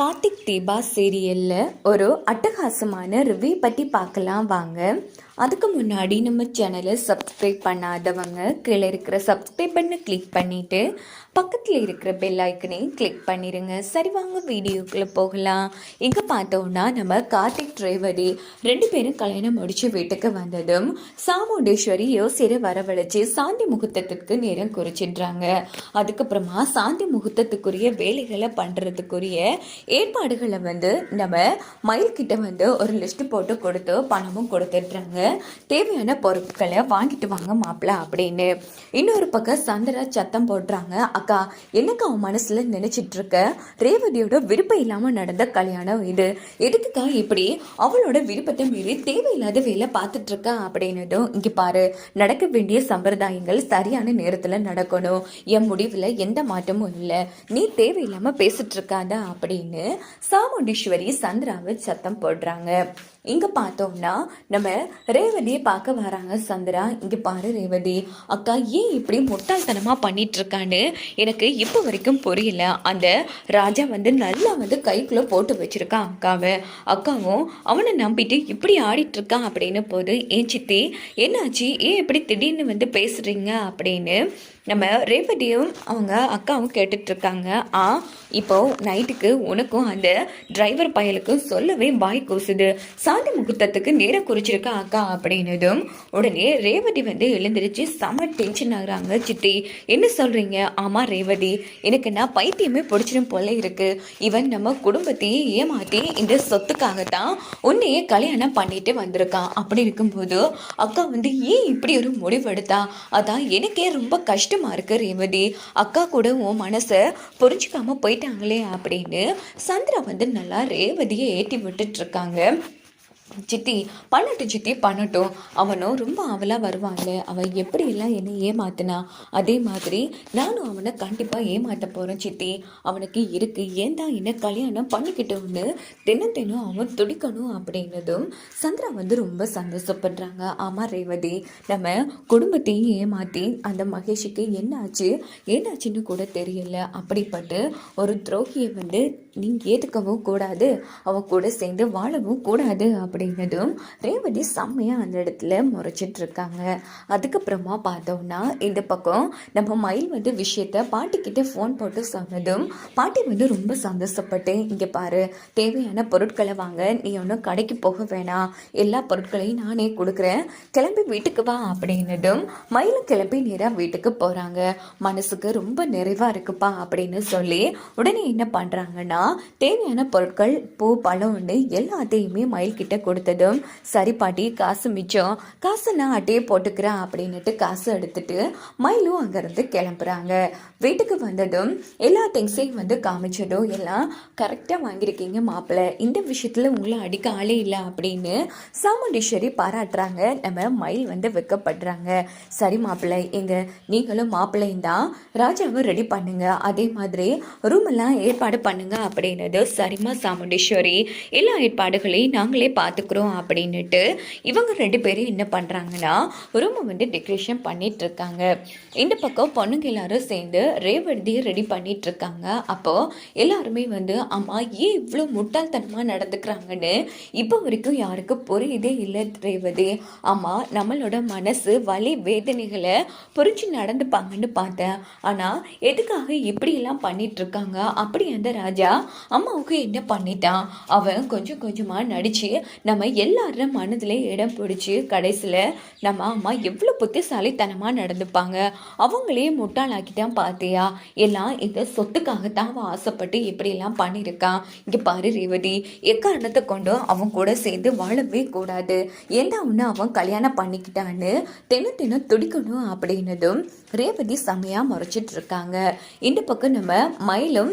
கார்த்திக் தீபா சீரியலில் ஒரு அட்டகாசமான ரிவ்யூ பற்றி பார்க்கலாம் வாங்க. அதுக்கு முன்னாடி நம்ம சேனலை சப்ஸ்கிரைப் பண்ணாதவங்க கீழே இருக்கிற சப்ஸ்கிரைப் பண்ண கிளிக் பண்ணிவிட்டு பக்கத்தில் இருக்கிற பெல் ஐக்கனையும் கிளிக் பண்ணிடுங்க சரி வாங்க வீடியோக்குள்ளே போகலாம். இங்கே பார்த்தோன்னா நம்ம கார்த்திக் ரேவதி ரெண்டு பேரும் கல்யாணம் முடிச்சு வீட்டுக்கு வந்ததும் சாமுண்டேஸ்வரி யோசிரை வரவழைச்சு சாந்தி முகூர்த்தத்துக்கு நேரம் குறிச்சிடுறாங்க அதுக்கப்புறமா சாந்தி முகூர்த்தத்துக்குரிய வேலைகளை பண்ணுறதுக்குரிய ஏற்பாடுகளை வந்து நம்ம மயில்கிட்ட வந்து ஒரு லிஸ்ட் போட்டு கொடுத்து பணமும் கொடுத்துட்றாங்க. தேவையான பொருட்களை வாங்கிட்டு வாங்க மாப்பிள்ள அப்படின்னு. இன்னொரு பக்கம் சந்திரா சத்தம் போடுறாங்க. அக்கா என்னக்கா அவன் மனசில் நினைச்சிட்டு இருக்க? ரேவதியோட விருப்பம் இல்லாமல் நடந்த கல்யாணம் இது. எதுக்குக்கா இப்படி அவளோட விருப்பத்தை மீறி தேவையில்லாத வேலை பார்த்துட்டு இருக்கா அப்படின்னதும் இங்கே பாரு நடக்க வேண்டிய சம்பிரதாயங்கள் சரியான நேரத்தில் நடக்கணும். என் முடிவில் எந்த மாற்றமும் இல்லை. நீ தேவையில்லாமல் பேசிட்டு இருக்காத அப்படின்னு சாமுண்டீஸ்வரி சந்திராவை சத்தம் போடுறாங்க. இங்க பார்த்தோம்னா நம்ம ரேவதியை பார்க்க வராங்க சந்திரா. இங்க பாரு ரேவதி அக்கா ஏன் இப்படி முட்டாள்தனமா பண்ணிட்டு இருக்கான்னு எனக்கு இப்போ வரைக்கும் புரியல. அந்த ராஜா வந்து நல்லா வந்து கைக்குள்ள போட்டு வச்சிருக்கான் அக்காவை. அக்காவும் அவனை நம்பிட்டு இப்படி ஆடிட்டுருக்கான் அப்படின்னு போது ஏன் சித்தி என்னாச்சு? ஏன் இப்படி திடீர்னு வந்து பேசுகிறீங்க அப்படின்னு நம்ம ரேவதியும் அவங்க அக்காவும் கேட்டுட்ருக்காங்க. ஆ இப்போது நைட்டுக்கு உனக்கும் அந்த டிரைவர் பயலுக்கும் சொல்லவே பாய் கூசுது. சாந்தி முகூர்த்தத்துக்கு நேரம் குறிச்சிருக்கா அக்கா அப்படின்னதும் உடனே ரேவதி வந்து எழுந்திருச்சு செம டென்ஷன் ஆகுறாங்க சித்தி. என்ன சொல்கிறீங்க ஆமாம் ரேவதி எனக்கு நான் பைத்தியமே பிடிச்சிடும் போல இருக்குது இவன் நம்ம குடும்பத்தையே ஏமாற்றி இந்த சொத்துக்காகத்தான் உன்னையே கல்யாணம் பண்ணிட்டு வந்திருக்கான். அப்படி இருக்கும்போது அக்கா வந்து ஏன் இப்படி ஒரு முடிவெடுத்தா? அதான் எனக்கே ரொம்ப கஷ்டம். இருக்க ரேவதி அக்கா கூட உன் மனசை புரிஞ்சுக்காம போயிட்டாங்களே அப்படின்னு சந்திரா வந்து நல்லா ரேவதியை ஏற்றி விட்டுட்டு இருக்காங்க. சித்தி பண்ணட்டும் சித்தி பண்ணட்டும் அவனும் ரொம்ப அவளாக வருவாங்களே. அவன் எப்படியெல்லாம் என்னை ஏமாத்தினா? அதே மாதிரி நானும் அவனை கண்டிப்பாக ஏமாற்ற போகிறேன் சித்தி. அவனுக்கு இருக்குது ஏன் தான் என்ன கல்யாணம் பண்ணிக்கிட்டோன்னு தினம் தினம் அவன் துடிக்கணும் அப்படின்னதும் சந்திரா வந்து ரொம்ப சந்தோஷப்படுறாங்க. ஆமாம் ரேவதி. நம்ம குடும்பத்தையும் ஏமாற்றி அந்த மகேஷுக்கு என்னாச்சு? என்னாச்சுன்னு கூட தெரியல. அப்படிப்பட்டு ஒரு துரோகியை வந்து நீங்கள் ஏற்றுக்கவும் கூடாது. அவன் கூட சேர்ந்து வாழவும் கூடாது அப்படின்னதும் ரேவதி செம்மையாக அந்த இடத்துல முறைச்சிட்டு இருக்காங்க அதுக்கப்புறமா பார்த்தோம்னா இந்த பக்கம் நம்ம மயில் வந்து விஷயத்த பாட்டிக்கிட்ட ஃபோன் போட்டு சொன்னதும் பாட்டி வந்து ரொம்ப சந்தோஷப்பட்டு இங்கே பாரு தேவையான பொருட்களை வாங்க நீ ஒன்றும் கடைக்கு போக வேணாம். எல்லா பொருட்களையும் நானே கொடுக்குறேன். கிளம்பி வீட்டுக்கு வா அப்படின்னதும் மயிலும் கிளம்பி நேராக வீட்டுக்கு போகிறாங்க மனசுக்கு ரொம்ப நிறைவாக இருக்குப்பா அப்படின்னு சொல்லி உடனே என்ன பண்ணுறாங்கன்னா தேவையான பொருட்கள் பூ பழம்னு எல்லாத்தையுமே மயில் கிட்ட கொடுத்ததும் சரி பாட்டி காசு மிச்சம். காசு நான் அட்டையே போட்டுக்கிறேன் அப்படின்னுட்டு காசு எடுத்துட்டு மயிலும் அங்கேருந்து கிளம்புறாங்க. வீட்டுக்கு வந்ததும் எல்லா திங்ஸையும் வந்து காமிச்சதும் எல்லாம் கரெக்டாக வாங்கியிருக்கீங்க மாப்பிள்ளை இந்த விஷயத்தில் உங்களை அடிக்க ஆளே இல்லை அப்படின்னு சாமுண்டீஸ்வரி பாராட்டுறாங்க. நம்ம மயில் வந்து வெக்கப்படுறாங்க. சரி மாப்பிள்ளை எங்கள் நீங்களும் மாப்பிள்ளையும் தான். ராஜாவை ரெடி பண்ணுங்க. அதே மாதிரி ரூம் எல்லாம் ஏற்பாடு பண்ணுங்க அப்படின்னது சரிமா சாமுண்டீஸ்வரி. எல்லா ஏற்பாடுகளையும் நாங்களே பார்த்துக்குறோம் அப்படின்னுட்டு இவங்க ரெண்டு பேரும் என்ன பண்ணுறாங்கன்னா ரூமை வந்து டெக்கரேஷன் பண்ணிட்டு இருக்காங்க இந்த பக்கம் பொண்ணுங்க எல்லாரும் சேர்ந்து ரேவதியை ரெடி பண்ணிட்டு இருக்காங்க அப்போது எல்லாருமே வந்து அம்மா ஏன் இவ்வளோ முட்டாள்தனமாக நடந்துக்கிறாங்கன்னு இப்போ வரைக்கும் யாருக்கும் புரியுதே இல்லை ரேவதி. அம்மா நம்மளோட மனசு வலி வேதனைகளை புரிஞ்சு நடந்துப்பாங்கன்னு பார்த்தேன். ஆனால் எதுக்காக இப்படியெல்லாம் பண்ணிட்டு இருக்காங்க அப்படி அந்த ராஜா அம்மாவுக்கு என்ன பண்ணிட்டான் அவன் கொஞ்சம் கொஞ்சமாக நடித்து நம்ம எல்லாரும் மனதில் இடம் பிடிச்சி கடைசியில் நம்ம அம்மா எவ்வளோ புத்திசாலித்தனமாக நடந்துப்பாங்க. அவங்களே முட்டாளாக்கிட்டான் பார்த்தியா எல்லாம் இந்த சொத்துக்காகத்தான் அவன் ஆசைப்பட்டு இப்படியெல்லாம் பண்ணியிருக்கான். இங்கே பாரு ரேவதி எக்காரணத்தை கொண்டும் அவன் கூட சேர்ந்து வாழவே கூடாது. என்ன ஒன்று அவன் கல்யாணம் பண்ணிக்கிட்டான்னு தினம் தினம் துடிக்கணும் அப்படின்னதும் ரேவதி செம்மையாக முறைச்சிட்டு இருக்காங்க. இந்த பக்கம் நம்ம மயிலும்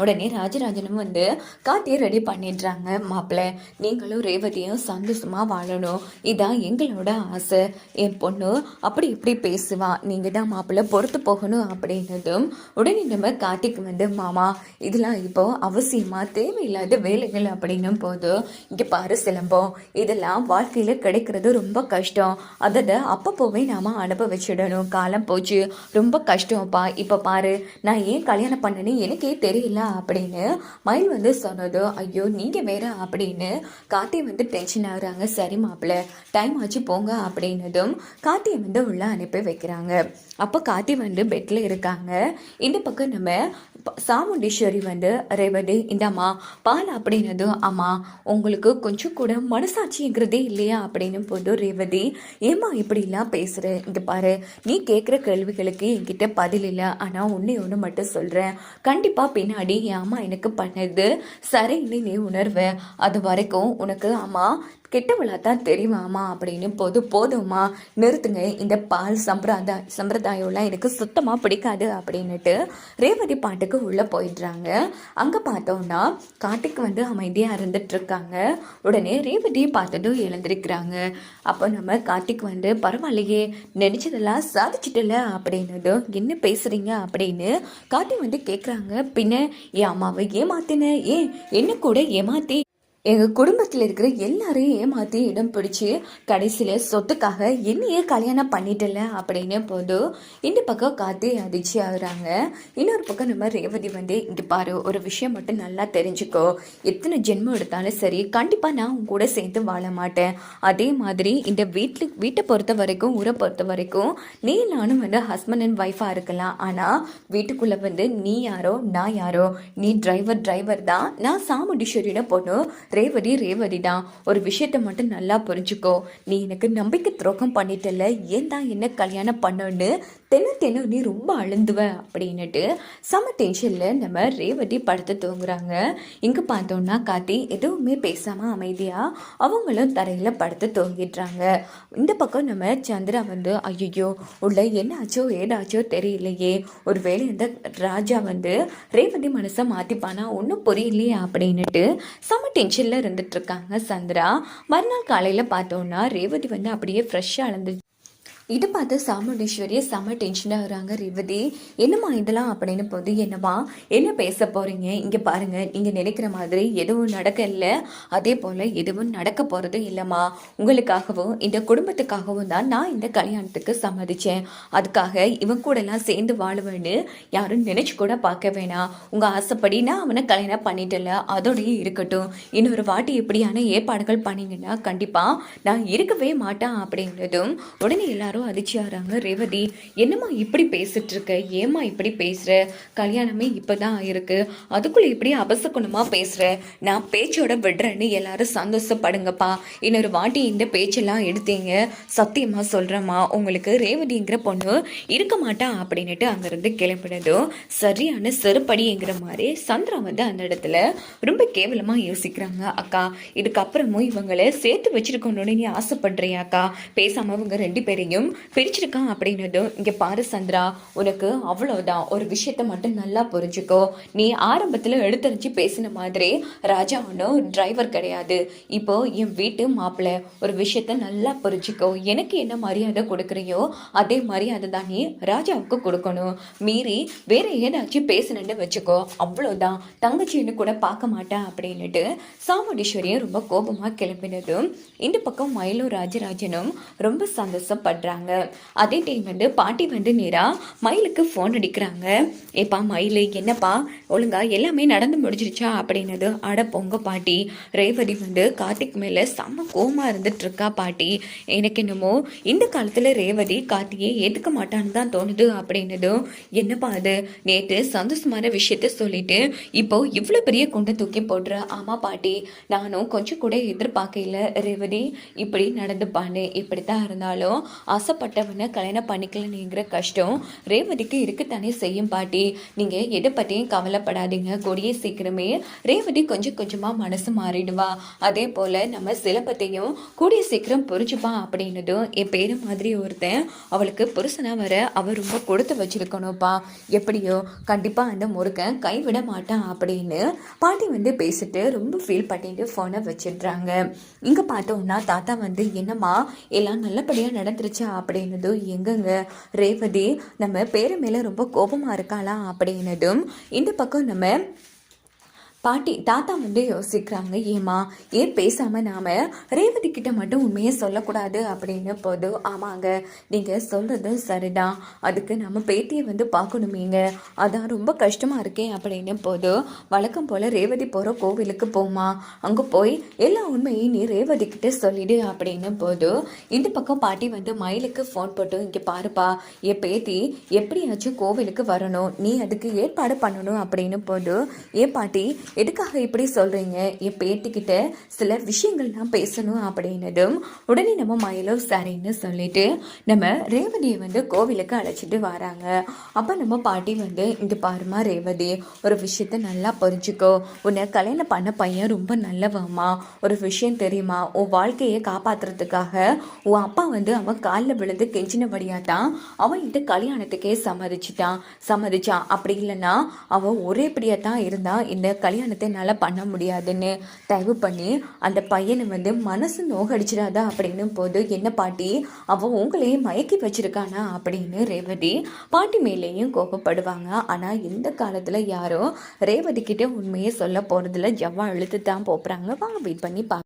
உடனே ராஜராஜனும் வந்து காட்டியை ரெடி பண்ணிடுறாங்க மாப்பிள்ளை. நீங்களும் ரேவதியும் சந்தோஷமாக வாழணும். இதான் எங்களோட ஆசை. என் பொண்ணு அப்படி இப்படி பேசுவா. நீங்கள் தான் மாப்பிள்ளை பொறுத்து போகணும் அப்படின்னதும் உடனே நம்ம கார்த்திக் வந்து மாமா இதெல்லாம் இப்போ அவசியமா? தேவையில்லாத வேலைகள் அப்படின்னும் போது இங்கே பாரு சிலம்பம். இதெல்லாம் வாழ்க்கையில் கிடைக்கிறது ரொம்ப கஷ்டம். அதை அப்பப்போவே நாம அனுபவிச்சிடணும். காலம் போச்சு. ரொம்ப கஷ்டம்ப்பா. இப்போ பாரு நான் ஏன் கல்யாணம் பண்ணேன்னு எனக்கே தெரியல. முடியல அப்படின்னு மயில் வந்து சொன்னதோ ஐயோ நீங்கள் வேற அப்படின்னு கார்த்தி வந்து டென்ஷன் ஆகுறாங்க. சரி மாப்பிள்ள டைம் ஆச்சு போங்க அப்படின்னதும் கார்த்தியை வந்து உள்ளே அனுப்பி வைக்கிறாங்க. அப்போ கார்த்தி வந்து பெட்டில் இருக்காங்க. இந்த பக்கம் நம்ம சாமுண்டீஸ்வரி வந்து ரேவதி இந்தாம்மா பால் அப்படின்னதும் அம்மா உங்களுக்கு கொஞ்சம் கூட மனசாட்சிங்கிறதே இல்லையா? அப்படின்னு போது ரேவதி ஏம்மா இப்படிலாம் பேசுகிற இங்கே பாரு நீ கேட்குற கேள்விகளுக்கு என்கிட்ட பதில் இல்லை. ஆனால் ஒன்றே ஒன்று மட்டும் சொல்கிறேன் கண்டிப்பாக பின்னாடி என் அம்மா எனக்கு பண்ணது. சரின்னு நீ உணர்வேன் அது வரைக்கும் உனக்கு அம்மா கெட்டவளாக தான் தெரியுமாமா அப்படின்னு போது போதும்மா நிறுத்துங்க. இந்த பால் சம்பிரதாய சம்பிரதாயம்லாம் எனக்கு சுத்தமாக பிடிக்காது அப்படின்னுட்டு ரேவதி பாட்டுக்கு உள்ளே போயிடுறாங்க. அங்கே பார்த்தோம்னா காட்டுக்கு வந்து அமைதியாக இருந்துட்டு இருக்காங்க உடனே ரேவதியை பார்த்ததும் எழுந்திருக்கிறாங்க. அப்போ நம்ம கார்த்திக் வந்து பரவாயில்லையே நினச்சதெல்லாம் சாதிச்சிட்டல அப்படின்னதும் என்ன பேசுகிறீங்க அப்படின்னு கார்த்திக் வந்து கேட்குறாங்க பின்ன என் அம்மாவை ஏமாத்தின ஏன்? என்ன கூட ஏமாத்தி எங்கள் குடும்பத்தில் இருக்கிற எல்லாரையும் ஏமாற்றி இடம் பிடிச்சி கடைசியில் சொத்துக்காக என்னையே கல்யாணம் பண்ணிட்டல அப்படின்னு போதும் இந்த பக்கம் காத்து அதிர்ச்சி ஆகுறாங்க. இன்னொரு பக்கம் நம்ம ரேவதி வந்து இங்கே பாரு ஒரு விஷயம் மட்டும் நல்லா தெரிஞ்சுக்கோ. எத்தனை ஜென்மம் எடுத்தாலும் சரி கண்டிப்பாக நான் உன் கூட சேர்ந்து வாழ மாட்டேன். அதே மாதிரி இந்த வீட்டில் வீட்டை பொறுத்த வரைக்கும் ஊரை பொறுத்த வரைக்கும் நீ நானும் வந்து ஹஸ்பண்ட் அண்ட் ஒய்ஃபாக இருக்கலாம். ஆனால் வீட்டுக்குள்ளே வந்து நீ யாரோ நான் யாரோ நீ டிரைவர் டிரைவர் தான். நான் சாமுண்டீஸ்வரியோட பொண்ணு ரேவதி ரேவதி தான் ஒரு விஷயத்த மட்டும் நல்லா புரிஞ்சுக்கோ. நீ எனக்கு நம்பிக்கை துரோகம் பண்ணிட்டல ஏன் தான் என்ன கல்யாணம் பண்ணுன்னு தென்ன தென்ன நீ ரொம்ப அழுந்துவ அப்படின்னுட்டு செம டென்ஷனில் நம்ம ரேவதி படுத்து தூங்குறாங்க. இங்கே பார்த்தோம்னா காத்தி எதுவுமே பேசாமல் அமைதியாக அவங்களும் தரையில் படுத்து தூங்கிடுறாங்க. இந்த பக்கம் நம்ம சந்திரா வந்து ஐயோ உள்ள என்னாச்சோ ஏதாச்சோ தெரியலையே. ஒரு வேளை இந்த ராஜா வந்து ரேவதி மனசை மாற்றிப்பானா ஒன்றும் புரியலையே அப்படின்னுட்டு செம டென்ஷனில் இருந்துட்டுருக்காங்க சந்திரா. மறுநாள் காலையில் பார்த்தோன்னா ரேவதி வந்து அப்படியே ஃப்ரெஷ்ஷாக அழந்துச்சு இது பார்த்து சாமுண்டீஸ்வரியை செம்ம டென்ஷனாக வராங்க ரேவதி. என்னம்மா இதெல்லாம் அப்படின்னு போது என்னம்மா? என்ன பேச போகிறீங்க இங்கே பாருங்கள் நீங்கள் நினைக்கிற மாதிரி எதுவும் நடக்கல. அதே போல் எதுவும் நடக்க போகிறது இல்லைம்மா. உங்களுக்காகவும் இந்த குடும்பத்துக்காகவும் தான் நான் இந்த கல்யாணத்துக்கு சம்மதித்தேன் அதுக்காக இவன் கூடலாம் சேர்ந்து வாழுவேன்னு யாரும் நினச்சி கூட பார்க்க வேணாம். உங்கள் ஆசைப்படி நான் அவனை கல்யாணம் பண்ணிட்டல அதோடய இருக்கட்டும். இன்னொரு வாட்டி இப்படியான ஏற்பாடுகள் பண்ணீங்கன்னா கண்டிப்பாக நான் இருக்கவே மாட்டேன் அப்படின்றதும் உடனே எல்லாரும் அதிர்ச்சியாகிறாங்க ரேவதி என்னம்மா இப்படி பேசிட்டு இருக்க ஏம்மா இப்படி பேசுற? கல்யாணமே இப்பதான் ஆயிருக்கு. அதுக்குள்ள இப்படி அபசகுணமா பேசுற? நான் பேச்சோட விடுறேன்னு எல்லாரும் சந்தோஷப்படுங்கப்பா. இன்னொரு வாட்டி இந்த பேச்செல்லாம் எடுத்தீங்க. சத்தியமா சொல்றேம்மா. உங்களுக்கு ரேவதிங்கிற பொண்ணு இருக்க மாட்டா அப்படின்னுட்டு அங்கிருந்து கிளம்பினதும் சரியான செருப்படிங்கிற மாதிரி சந்திரா வந்து அந்த இடத்துல ரொம்ப கேவலமா யோசிக்கிறாங்க. அக்கா இதுக்கப்புறமும் இவங்களை சேர்த்து வச்சிருக்கணும்னு நீ ஆசைப்படுறியாக்கா பேசாம இவங்க ரெண்டு பேரையும் பிரிச்சிருக்கான் அப்படின்னதும் இங்கே பாரு சந்திரா உனக்கு அவ்வளோதான் ஒரு விஷயத்த மட்டும் நல்லா புரிஞ்சுக்கோ. நீ ஆரம்பத்தில் எடுத்தறிஞ்சு பேசின மாதிரி ராஜா ஒன்றும் டிரைவர் கிடையாது. இப்போ என் வீட்டு மாப்பிள்ளை ஒரு விஷயத்த நல்லா புரிஞ்சுக்கோ. எனக்கு என்ன மரியாதை கொடுக்குறியோ அதே மரியாதை தான் நீ ராஜாவுக்கு கொடுக்கணும். மீறி வேற ஏதாச்சும் பேசணுன்னு வச்சுக்கோ. அவ்வளோதான் தங்கச்சின்னு கூட பார்க்க மாட்டேன் அப்படின்னுட்டு சாமுண்டீஸ்வரியும் ரொம்ப கோபமாக கிளம்பினதும் இந்த பக்கம் மயிலூர் ராஜராஜனும் ரொம்ப சந்தோஷப்படுறாங்க. அதே டைம் வந்து பாட்டி வந்து நேராக மயிலுக்கு ஃபோன் அடிக்கிறாங்க. ஏப்பா மயில் என்னப்பா? ஒழுங்கா எல்லாமே நடந்து முடிஞ்சிருச்சா? அப்படின்னது அட பொங்க பாட்டி. ரேவதி வந்து கார்த்திக் மேலே செம்ம கோமா இருந்துட்டு இருக்கா பாட்டி. எனக்கு என்னமோ இந்த காலத்தில் ரேவதி கார்த்தியை ஏற்றுக்க மாட்டான்னு தான் தோணுது அப்படின்னதும் என்னப்பா அது? நேற்று சந்தோஷமான விஷயத்த சொல்லிட்டு இப்போ இவ்வளோ பெரிய குண்டை தூக்கி போடுற? ஆமா பாட்டி. நானும் கொஞ்சம் கூட எதிர்பார்க்கல ரேவதி இப்படி நடந்துப்பான்னு இப்படி தான் இருந்தாலும் ஆசைப்பட்டவனை கல்யாணம் பண்ணிக்கலனுங்கிற கஷ்டம் ரேவதிக்கு இருக்கத்தானே செய்யும் பாட்டி. நீங்கள் எதை பற்றியும் கவலைப்படாதீங்க. கூடிய சீக்கிரமே ரேவதி கொஞ்சம் கொஞ்சமாக மனசு மாறிடுவா. அதே போல் நம்ம சிலப்பத்தையும் கூடிய சீக்கிரம் புரிஞ்சுப்பான் அப்படின்னதும் என் பேர் மாதிரி ஒருத்தன் அவளுக்கு புருஷனாக வர அவர் ரொம்ப கொடுத்து வச்சிருக்கணும்ப்பா. எப்படியோ கண்டிப்பாக அந்த முருகன் கைவிட மாட்டான் அப்படின்னு பாட்டி வந்து பேசிட்டு ரொம்ப ஃபீல் பண்ணிட்டு ஃபோனை வச்சிடுறாங்க. இங்கே பார்த்தோம்னா தாத்தா வந்து என்னம்மா எல்லாம் நல்லபடியாக நடந்துருச்சா அப்படின்னதும் எங்கங்க? ரேவதி நம்ம பேரு மேலே ரொம்ப கோபமாக இருக்காளா? அப்படின்னதும் இந்த பக்கம் நம்ம பாட்டி தாத்தா வந்து யோசிக்கிறாங்க ஏமா ஏன் பேசாமல் நாம் ரேவதி கிட்ட மட்டும் உண்மையை சொல்லக்கூடாது அப்படின்னு போது ஆமாங்க நீங்கள் சொல்கிறது சரிதான். அதுக்கு நம்ம பேத்தியை வந்து பார்க்கணுமேங்க. அதான் ரொம்ப கஷ்டமாக இருக்கே அப்படின்னு போது வழக்கம் போல் ரேவதி போகிற கோவிலுக்கு போமா அங்கே போய் எல்லா உண்மையும் நீ ரேவதி கிட்ட சொல்லிடு அப்படின்னு போது இந்த பக்கம் பாட்டி வந்து மயிலுக்கு ஃபோன் போட்டு இங்கே பாருப்பா என் பேத்தி எப்படியாச்சும் கோவிலுக்கு வரணும் நீ அதுக்கு ஏற்பாடு பண்ணணும் அப்படின்னு போது ஏன் பாட்டி எதுக்காக இப்படி சொல்கிறீங்க என் பேட்டிக்கிட்ட சில விஷயங்கள்லாம் பேசணும் அப்படின்னதும் உடனே நம்ம மயிலோ சரின்னு சொல்லிட்டு நம்ம ரேவதியை வந்து கோவிலுக்கு அழைச்சிட்டு வராங்க. அப்போ நம்ம பாட்டி வந்து இங்கே பாருமா ரேவதி ஒரு விஷயத்த நல்லா புரிஞ்சுக்கோ. உன்னை கல்யாணம் பண்ண பையன் ரொம்ப நல்லவம்மா. ஒரு விஷயம் தெரியுமா? உன் வாழ்க்கையை காப்பாத்துறதுக்காக உன் அப்பா வந்து அவன் காலில் விழுந்து கெஞ்சினபடியாக தான் அவன் இந்த கல்யாணத்துக்கே சம்மதிச்சிட்டான். சம்மதிச்சான். அப்படி இல்லைன்னா அவன் ஒரே படியாக தான் இருந்தால் இந்த கல்யாணம் கல்யாணத்தை என்னால் பண்ண முடியாதுன்னு தயவு பண்ணி அந்த பையனை வந்து மனசு நோகடிச்சிடாதா அப்படின்னு போது என்ன பாட்டி? அவன் உங்களையும் மயக்கி வச்சிருக்கானா? அப்படின்னு ரேவதி பாட்டி மேலேயும் கோபப்படுவாங்க. ஆனால் இந்த காலத்தில் யாரும் ரேவதி கிட்டே உண்மையை சொல்ல போகிறதுல ஜவ்வா இழுத்து தான் போகிறாங்க வாங்க வெயிட் பண்ணி பா